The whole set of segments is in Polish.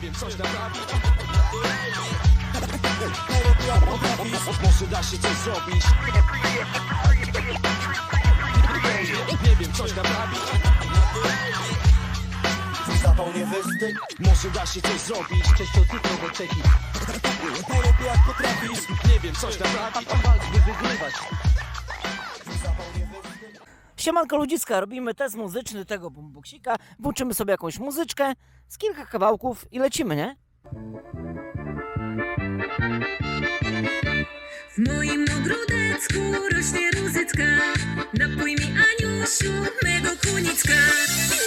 wiem coś naprawić Może da się coś zrobić? Nie wiem coś naprawić Zawał nie wystyk, Może da się coś zrobić? Cześć, to ty trochę Czeki. najlepiej jak potrafisz. Nie wiem coś naprawić Walcz, by wygrywać. Siemanko ludziska, robimy test muzyczny tego boomboxika. Włączymy sobie jakąś muzyczkę z kilka kawałków i lecimy, nie? W moim ogródecku rośnie rózycka Napój mi Aniusiu mego kunicka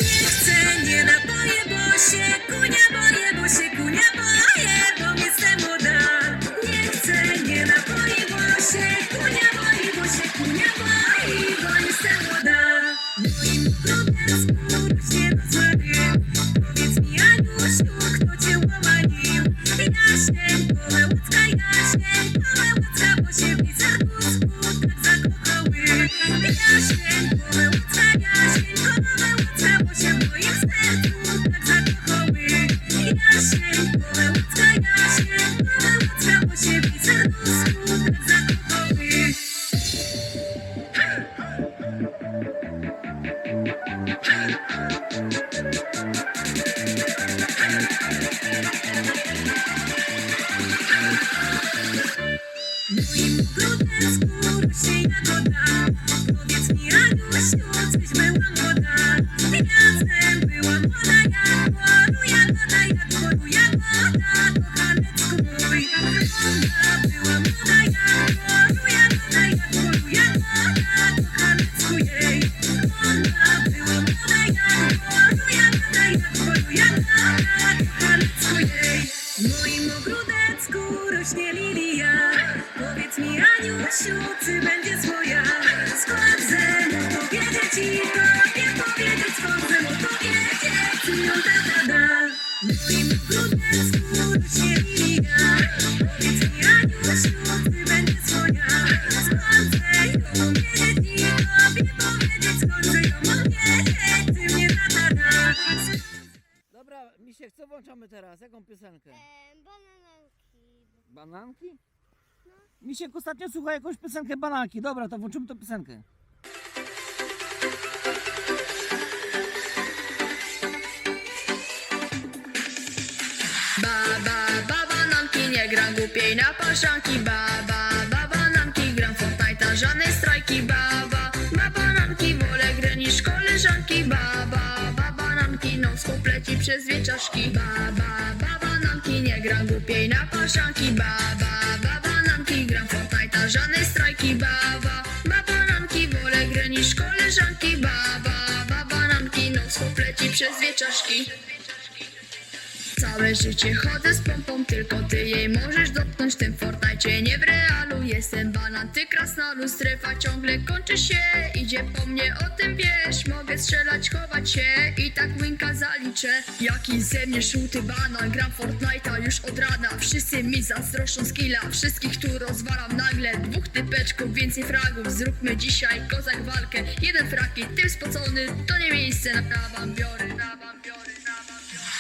Nie chcę, nie napoję, bo się kunia boję Bo się kunia boję, bo jestem młoda Nie chcę, nie napoję, bo się kunia boi Bo się kunia lilia Powiedz mi Aniusiu, czy będzie swoja Skąd mu powiedzieć ci tobie powiedzieć Skąd mu powiedzieć, czy ją tata da W moim ogródecku rośnie lilia Powiedz mi Aniusiu, czy będzie swoja Skąd ją powiedzieć i tobie powiedzieć Skąd ją powiedzieć, czy mnie tata da Dobra, Misiek, co włączamy teraz? Jaką piosenkę? Em, bananki. Bananki? Misiek ostatnio słucha jakąś piosenkę bananki. Dobra, to włączymy tę piosenkę. Baba, baba namki, nie gram głupiej na paszanki Baba, baba namki, gram Fortnite'a, żadnej strajki. Baba, baba namki, wolę grę niż koleżanki. Baba, baba namki, no leci przez dwie czaszki Baba, baba namki, nie gram głupiej na paszanki Baba, baba namki, gram Fortnite'a, strajki Baba, baba namki, wolę grę niż koleżanki Baba, baba namki, no leci przez dwie czaszki Całe życie chodzę z pompą, tylko ty jej możesz dotknąć w tym Fortnite nie w realu Jestem banan, ty krasnolu, strefa ciągle kończy się. Idzie po mnie, o tym wiesz, mogę strzelać, chować się. I tak winka zaliczę Jaki ze mnie żółty banan, gram Fortnite'a już od rana Wszyscy mi zazdroszczą skilla, wszystkich tu rozwalam nagle Dwóch typeczków, więcej fragów, zróbmy dzisiaj kozak walkę Jeden fraki, tym spocony, to nie miejsce na prawam biorę, nawam biorę,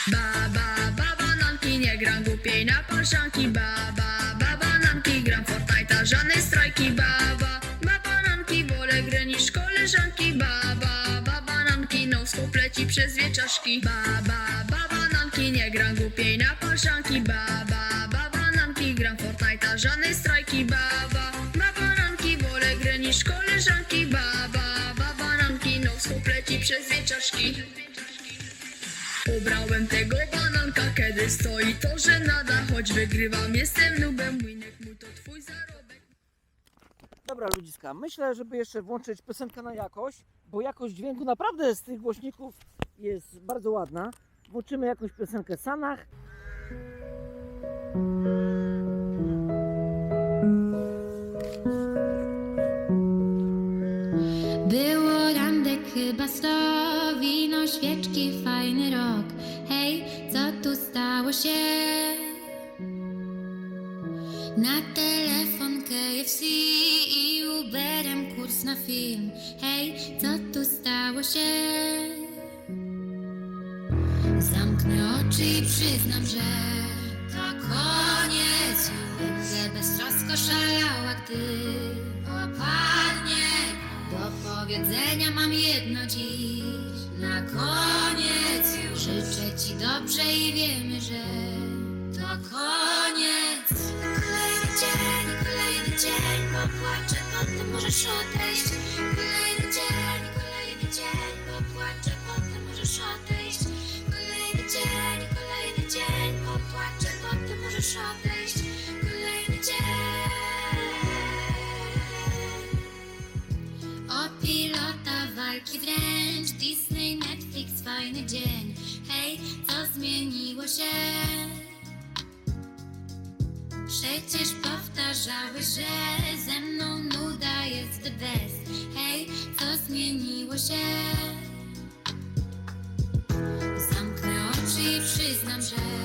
nawam biorę Baba, baba namki, nie gram głupiej na parszanki Baba, baba namki, gram Fortnite'a, żadnej strajki. Baba, baba namki, wolę grę niż koleżanki. Baba, baba namki, no leci przez dwie czaszki. Baba, baba namki, nie gram głupiej na parszanki Baba, baba namki, gram Fortnite'a, żadnej strajki. Baba, baba namki, wolę grę niż koleżanki. Baba, baba namki, no leci przez dwie Ubrałem tego bananka, kiedy stoi to, że nada Choć wygrywam, jestem nubem, winek mój to twój zarobek Dobra ludziska, myślę, żeby jeszcze włączyć piosenkę na jakość, bo jakość dźwięku naprawdę z tych głośników jest bardzo ładna. Włączymy jakąś piosenkę Sanach. Randek chyba sto, wino, świeczki, fajny rok. Hej, co tu stało się? Na telefon KFC i Uberem kurs na film. Hej, co tu stało się? Zamknę oczy i przyznam, że to koniec. Będę beztrosko szalała, gdy opadnie. Powiedzenia mam jedno dziś. Na koniec życzę ci dobrze i wiemy, że to koniec. Kolejny dzień, kolejny dzień, popłaczę, potem możesz odejść. Fajny dzień Hej, co zmieniło się? Przecież powtarzały, że ze mną nuda jest best Hej, co zmieniło się? Zamknę oczy i przyznam, że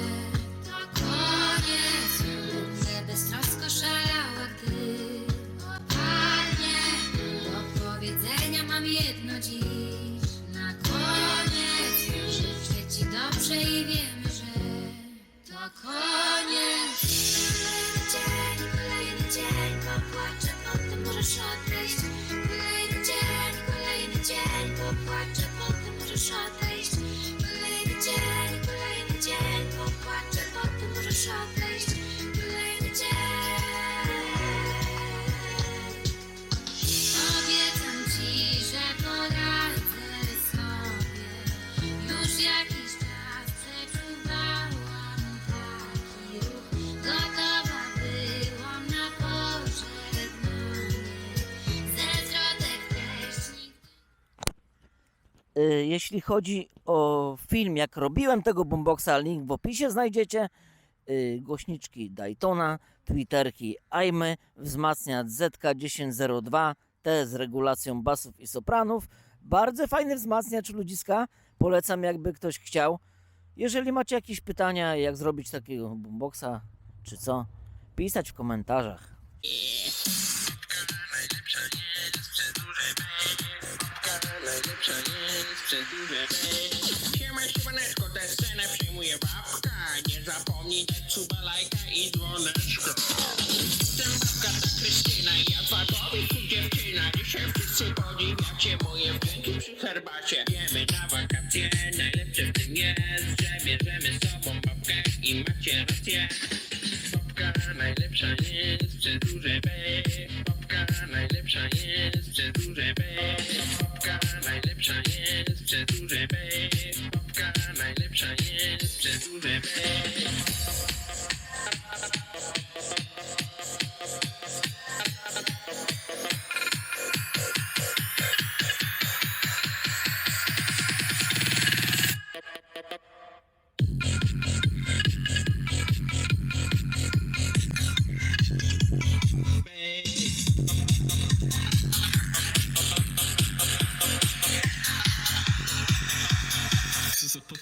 Jeśli chodzi o film, jak robiłem tego boomboxa, link w opisie znajdziecie. Y, Głośniczki Daytona, twitterki Aimy, wzmacniacz ZK1002, te z regulacją basów i sopranów. Bardzo fajny wzmacniacz ludziska, polecam jakby ktoś chciał. Jeżeli macie jakieś pytania, jak zrobić takiego boomboxa, czy co, pisać w komentarzach. Siema, siemaneczko, tę scenę przyjmuje babka Nie zapomnij dać suba, lajka i dzwoneczko Jestem babka, ta Krystyna ja twarzowi tu dziewczyna Dzisiaj wszyscy podziwiacie moje wdzięki przy herbacie Wiemy na wakacje, najlepsze w tym jest Że bierzemy z sobą babkę i macie rację Babka najlepsza jest, przez duże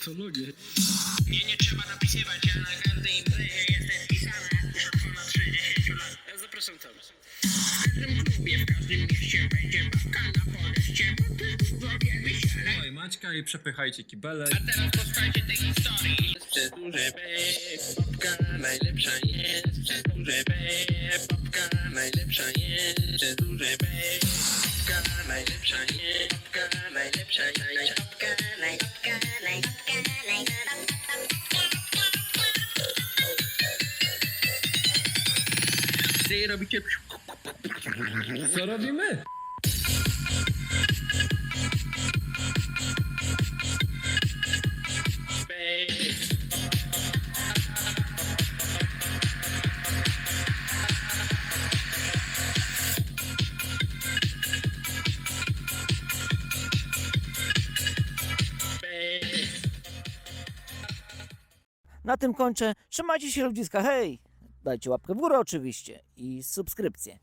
Mnie nie trzeba napisywać, ja na każdej imprezie jestem wpisana już od ponad 60 lat. Ja zapraszam tam. W każdym klubie, w każdym mieście będzie babka na podejście, bo ty wiemy się. Oj, Maćka i przepychajcie kibele. A teraz posłuchajcie tej historii. Przez duże B, babka najlepsza jest, przez duże B, babka najlepsza jest, przez duże B. Babka najlepsza jest, babka najlepsza jest, Ty robicie Co robimy? Na tym kończę. Trzymajcie się ludziska, hej! Dajcie łapkę w górę oczywiście i subskrypcję.